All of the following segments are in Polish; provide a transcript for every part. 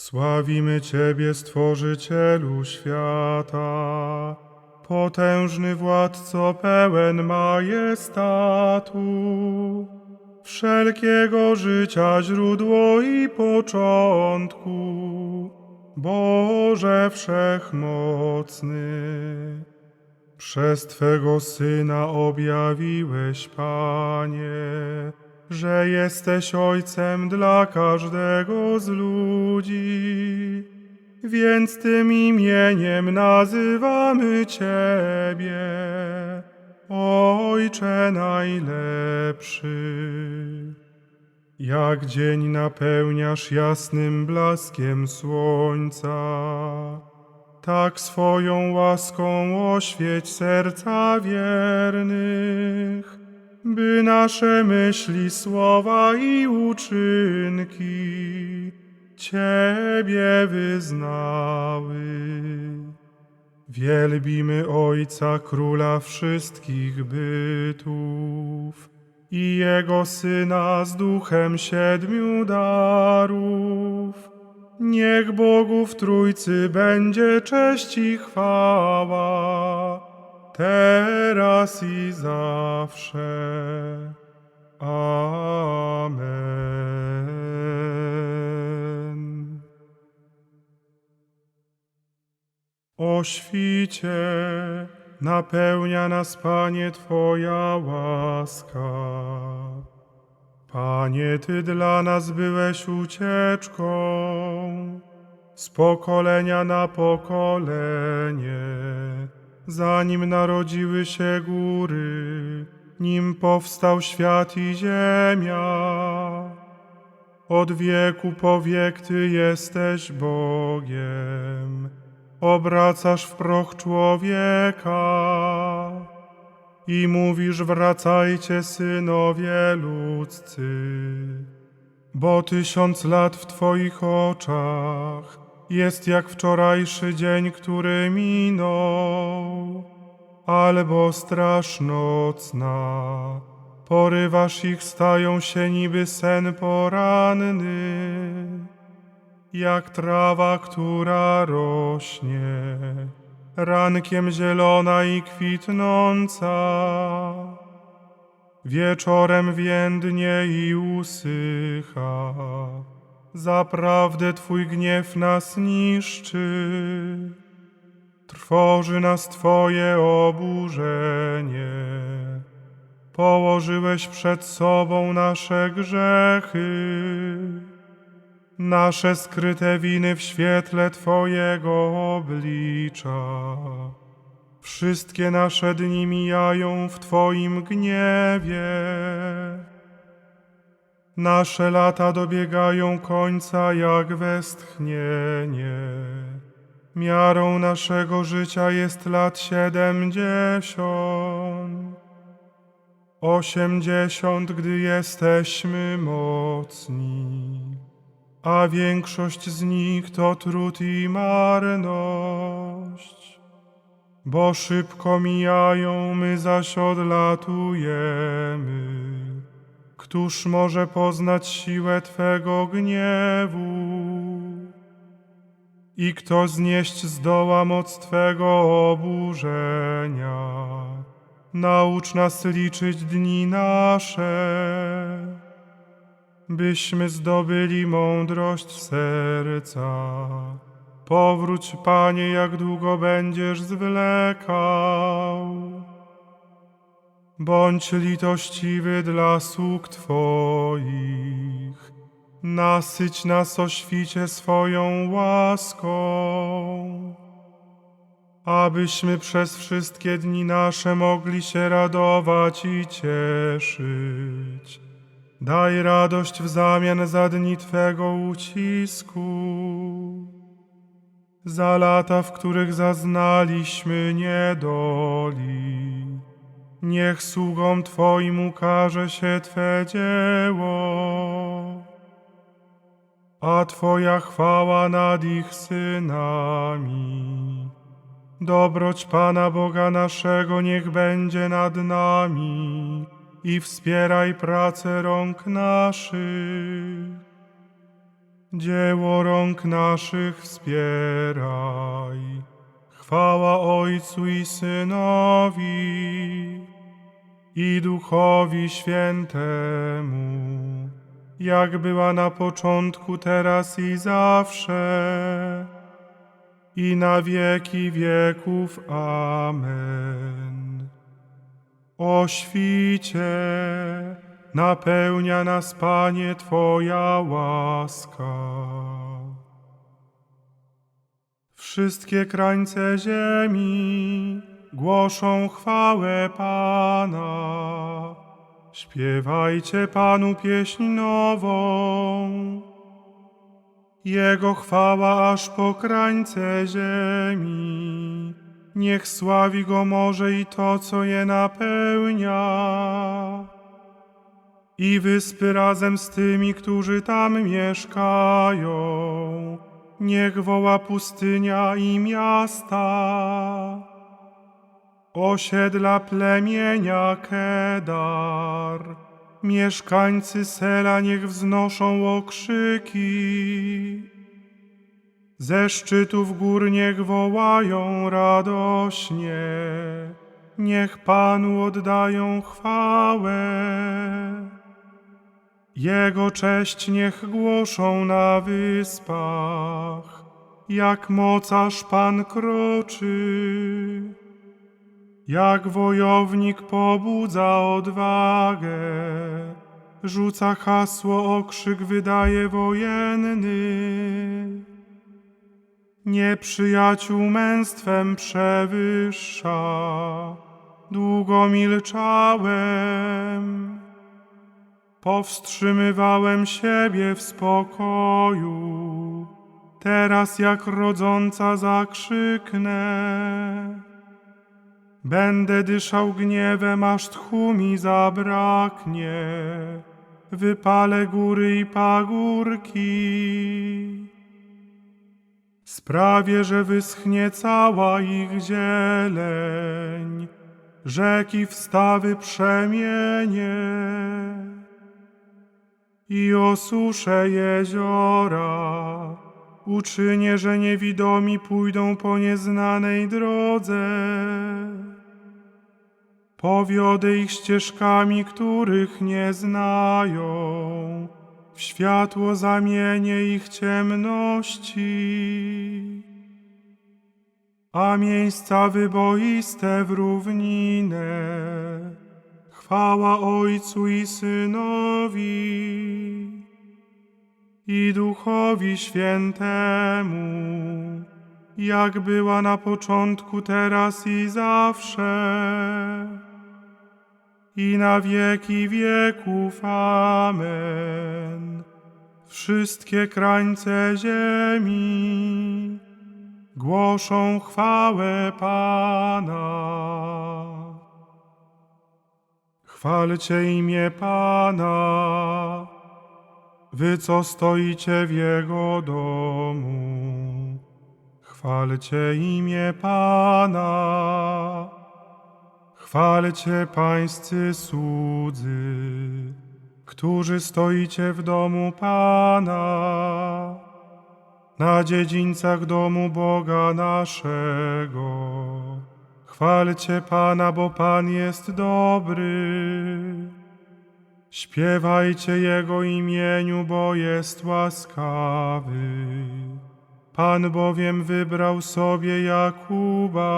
Sławimy Ciebie, Stworzycielu świata, potężny władco pełen majestatu, wszelkiego życia źródło i początku, Boże Wszechmocny. Przez Twego Syna objawiłeś, Panie, że jesteś Ojcem dla każdego z ludzi. Więc tym imieniem nazywamy Ciebie, Ojcze najlepszy. Jak dzień napełniasz jasnym blaskiem słońca, tak swoją łaską oświeć serca wiernych, by nasze myśli, słowa i uczynki Ciebie wyznały. Wielbimy Ojca Króla wszystkich bytów i Jego Syna z Duchem siedmiu darów. Niech Bogu w Trójcy będzie cześć i chwała, teraz i zawsze. Amen. O świcie napełnia nas, Panie, Twoja łaska. Panie, Ty dla nas byłeś ucieczką z pokolenia na pokolenie, zanim narodziły się góry, nim powstał świat i ziemia. Od wieku po wiek Ty jesteś Bogiem, obracasz w proch człowieka i mówisz wracajcie synowie ludzcy, bo tysiąc lat w Twoich oczach jest jak wczorajszy dzień, który minął, albo straż nocna. Porywasz ich, stają się niby sen poranny, jak trawa, która rośnie, rankiem zielona i kwitnąca, wieczorem więdnie i usycha. Zaprawdę Twój gniew nas niszczy, trwoży nas Twoje oburzenie. Położyłeś przed sobą nasze grzechy, nasze skryte winy w świetle Twojego oblicza. Wszystkie nasze dni mijają w Twoim gniewie. Nasze lata dobiegają końca jak westchnienie. Miarą naszego życia jest lat siedemdziesiąt. Osiemdziesiąt, gdy jesteśmy mocni, a większość z nich to trud i marność. Bo szybko mijają, my zaś odlatujemy. Któż może poznać siłę Twego gniewu? I kto znieść zdoła moc Twego oburzenia? Naucz nas liczyć dni nasze, byśmy zdobyli mądrość serca. Powróć, Panie, jak długo będziesz zwlekał. Bądź litościwy dla sług Twoich. Nasyć nas o świcie swoją łaską, abyśmy przez wszystkie dni nasze mogli się radować i cieszyć Daj radość w zamian za dni Twego ucisku, za lata, w których zaznaliśmy niedoli. Niech sługom Twoim ukaże się Twe dzieło, a Twoja chwała nad ich synami. Dobroć Pana Boga naszego niech będzie nad nami i wspieraj pracę rąk naszych. Dzieło rąk naszych wspieraj. Chwała Ojcu i Synowi i Duchowi Świętemu, jak była na początku, teraz i zawsze, i na wieki wieków. Amen. O świcie, napełnia nas, Panie, Twoja łaska. Wszystkie krańce ziemi głoszą chwałę Pana. Śpiewajcie Panu pieśń nową. Jego chwała aż po krańce ziemi. Niech sławi Go morze i to, co je napełnia. I wyspy razem z tymi, którzy tam mieszkają. Niech woła pustynia i miasta. Osiedla plemienia Kedar. Mieszkańcy Sela niech wznoszą okrzyki. Ze szczytów gór niech wołają radośnie. Niech Panu oddają chwałę. Jego cześć niech głoszą na wyspach, jak mocarz Pan kroczy, jak wojownik pobudza odwagę, rzuca hasło, okrzyk wydaje wojenny. Nieprzyjaciół męstwem przewyższa, długo milczałem. Powstrzymywałem siebie w spokoju, teraz jak rodząca zakrzyknę. Będę dyszał gniewem, aż tchu mi zabraknie, wypalę góry i pagórki. Sprawię, że wyschnie cała ich zieleń, rzeki wstawy przemienię i osuszę jeziora. Uczynię, że niewidomi pójdą po nieznanej drodze. Powiodę ich ścieżkami, których nie znają. W światło zamienię ich ciemności. A miejsca wyboiste w równinę. Chwała Ojcu i Synowi i Duchowi Świętemu, jak była na początku, teraz i zawsze, i na wieki wieków. Amen. Wszystkie krańce ziemi głoszą chwałę Pana. Chwalcie imię Pana, wy co stoicie w Jego domu. Chwalcie imię Pana, chwalcie pańscy słudzy, którzy stoicie w domu Pana, na dziedzińcach domu Boga naszego. Chwalcie Pana, bo Pan jest dobry. Śpiewajcie Jego imieniu, bo jest łaskawy. Pan bowiem wybrał sobie Jakuba.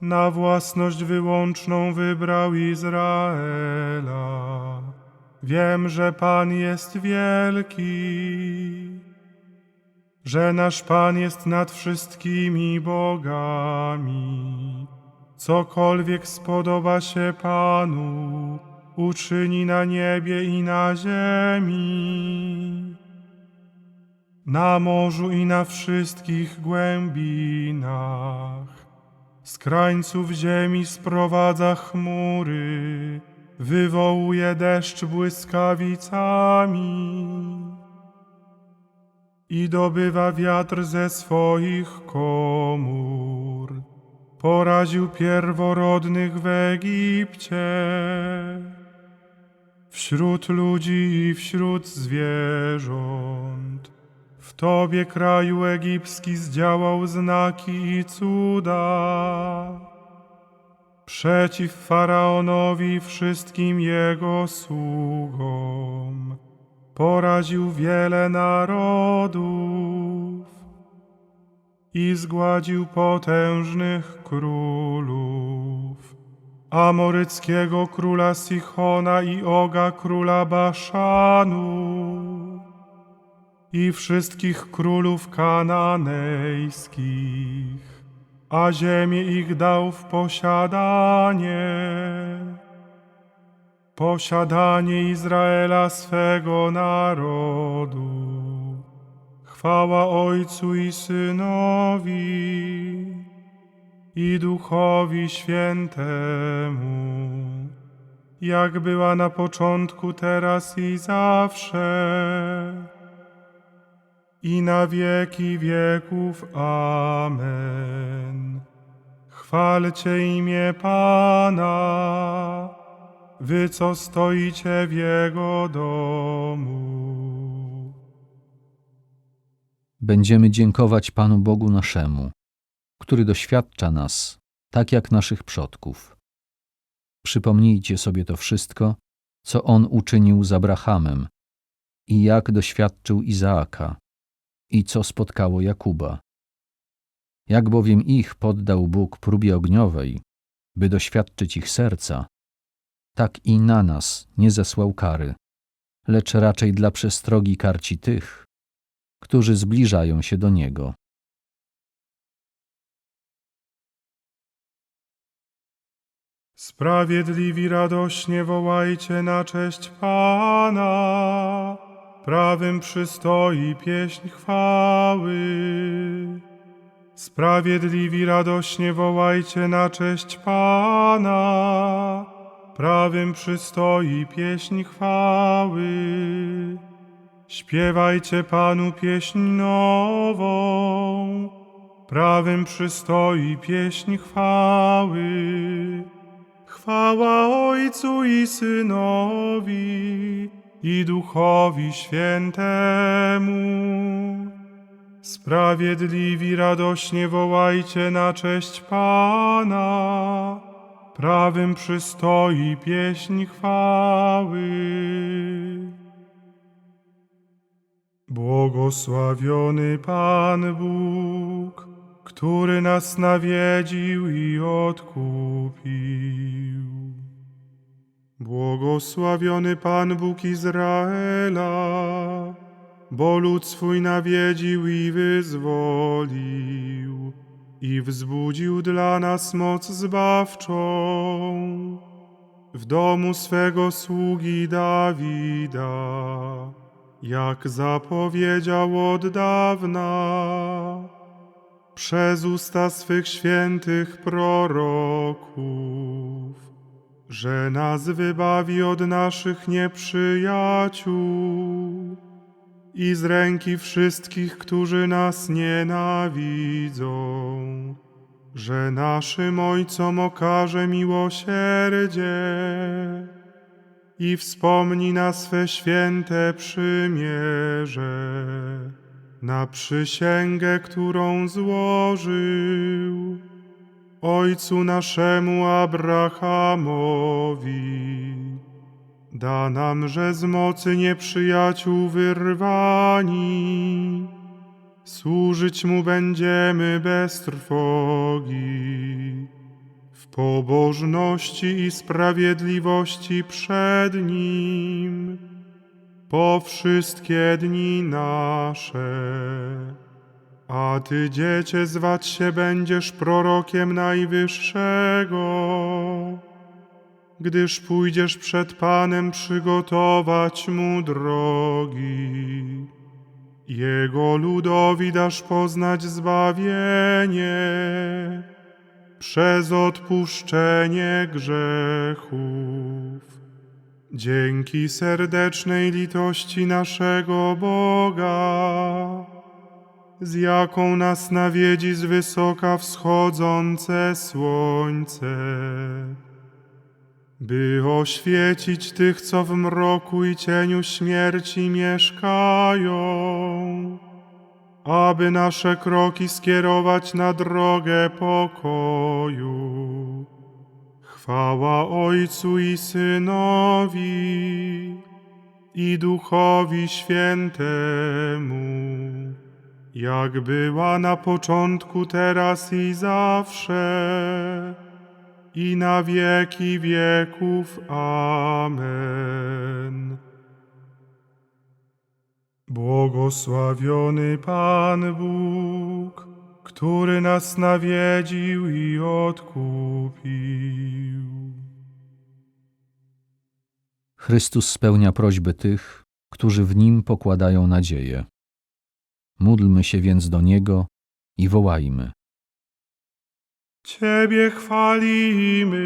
Na własność wyłączną wybrał Izraela. Wiem, że Pan jest wielki że nasz Pan jest nad wszystkimi bogami. Cokolwiek spodoba się Panu, uczyni na niebie i na ziemi, na morzu i na wszystkich głębinach. Z krańców ziemi sprowadza chmury, wywołuje deszcz błyskawicami i dobywa wiatr ze swoich komór. Poraził pierworodnych w Egipcie, wśród ludzi i wśród zwierząt. W Tobie kraju egipski zdziałał znaki i cuda. Przeciw Faraonowi i wszystkim jego sługom poraził wiele narodów i zgładził potężnych królów. Amoryckiego króla Sichona i Oga króla Baszanu i wszystkich królów kananejskich, a ziemię ich dał w posiadanie. Posiadanie Izraela swego narodu. Chwała Ojcu i Synowi i Duchowi Świętemu, jak była na początku, teraz i zawsze, i na wieki wieków. Amen. Chwalcie imię Pana, wy co stoicie w Jego domu. Będziemy dziękować Panu Bogu naszemu, który doświadcza nas, tak jak naszych przodków. Przypomnijcie sobie to wszystko, co On uczynił z Abrahamem i jak doświadczył Izaaka i co spotkało Jakuba. Jak bowiem ich poddał Bóg próbie ogniowej, by doświadczyć ich serca, tak i na nas nie zesłał kary, lecz raczej dla przestrogi karci tych, którzy zbliżają się do Niego. Sprawiedliwi radośnie wołajcie na cześć Pana, prawym przystoi pieśń chwały. Sprawiedliwi radośnie wołajcie na cześć Pana, prawym przystoi pieśń chwały. Śpiewajcie Panu pieśń nową, prawym przystoi pieśń chwały. Chwała Ojcu i Synowi i Duchowi Świętemu. Sprawiedliwi radośnie wołajcie na cześć Pana, prawym przystoi pieśń chwały. Błogosławiony Pan Bóg, który nas nawiedził i odkupił. Błogosławiony Pan Bóg Izraela, bo lud swój nawiedził i wyzwolił i wzbudził dla nas moc zbawczą. W domu swego sługi Dawida, jak zapowiedział od dawna przez usta swych świętych proroków, że nas wybawi od naszych nieprzyjaciół i z ręki wszystkich, którzy nas nienawidzą, że naszym Ojcom okaże miłosierdzie i wspomni na swe święte przymierze, na przysięgę, którą złożył Ojcu naszemu Abrahamowi. Da nam, że z mocy nieprzyjaciół wyrwani, służyć Mu będziemy bez trwogi w pobożności i sprawiedliwości przed Nim po wszystkie dni nasze. A Ty, Dziecię, zwać się będziesz prorokiem Najwyższego gdyż pójdziesz przed Panem przygotować Mu drogi. Jego ludowi dasz poznać zbawienie przez odpuszczenie grzechów. Dzięki serdecznej litości naszego Boga, z jaką nas nawiedzi z wysoka wschodzące słońce, by oświecić tych, co w mroku i cieniu śmierci mieszkają, aby nasze kroki skierować na drogę pokoju. Chwała Ojcu i Synowi i Duchowi Świętemu, jak była na początku, teraz i zawsze, i na wieki wieków. Amen. Błogosławiony Pan Bóg, który nas nawiedził i odkupił. Chrystus spełnia prośby tych, którzy w Nim pokładają nadzieję. Módlmy się więc do Niego i wołajmy. Ciebie chwalimy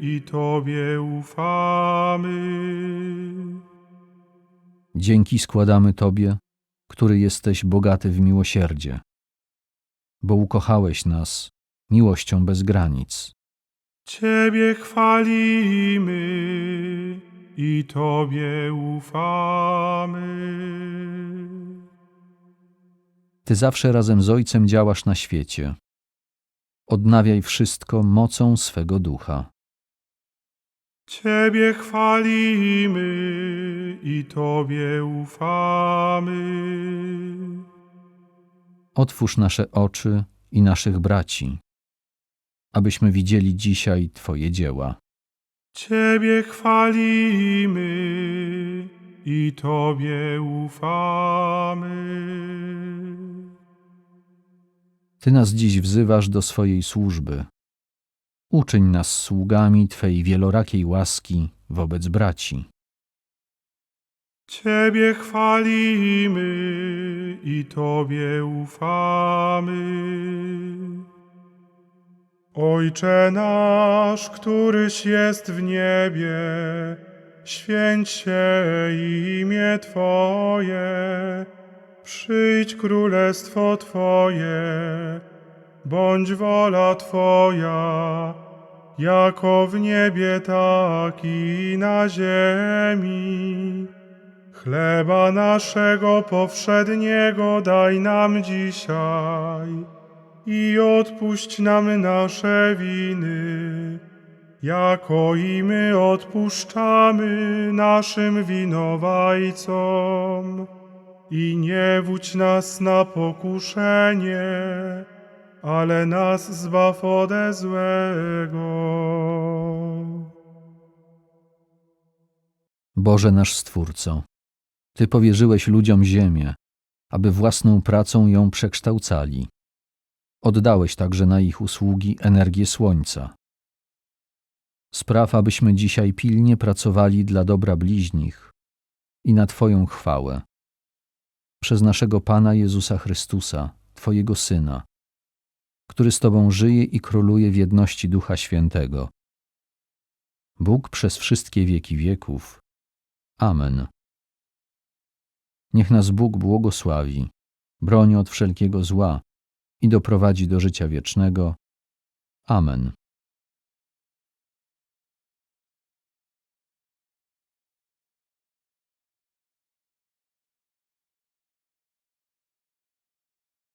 i Tobie ufamy. Dzięki składamy Tobie, który jesteś bogaty w miłosierdzie, bo ukochałeś nas miłością bez granic. Ciebie chwalimy i Tobie ufamy. Ty zawsze razem z Ojcem działasz na świecie. Odnawiaj wszystko mocą swego ducha. Ciebie chwalimy i Tobie ufamy. Otwórz nasze oczy i naszych braci, abyśmy widzieli dzisiaj Twoje dzieła. Ciebie chwalimy i Tobie ufamy. Ty nas dziś wzywasz do swojej służby. Uczyń nas sługami Twej wielorakiej łaski wobec braci. Ciebie chwalimy i Tobie ufamy. Ojcze nasz, któryś jest w niebie, święć się imię Twoje, przyjdź królestwo Twoje, bądź wola Twoja, jako w niebie, tak i na ziemi. Chleba naszego powszedniego daj nam dzisiaj i odpuść nam nasze winy, jako i my odpuszczamy naszym winowajcom. I nie wódź nas na pokuszenie, ale nas zbaw ode złego. Boże nasz Stwórco, Ty powierzyłeś ludziom ziemię, aby własną pracą ją przekształcali. Oddałeś także na ich usługi energię słońca. Spraw, abyśmy dzisiaj pilnie pracowali dla dobra bliźnich i na Twoją chwałę. Przez naszego Pana Jezusa Chrystusa, Twojego Syna, który z Tobą żyje i króluje w jedności Ducha Świętego. Bóg przez wszystkie wieki wieków. Amen. Niech nas Bóg błogosławi, broni od wszelkiego zła i doprowadzi do życia wiecznego. Amen.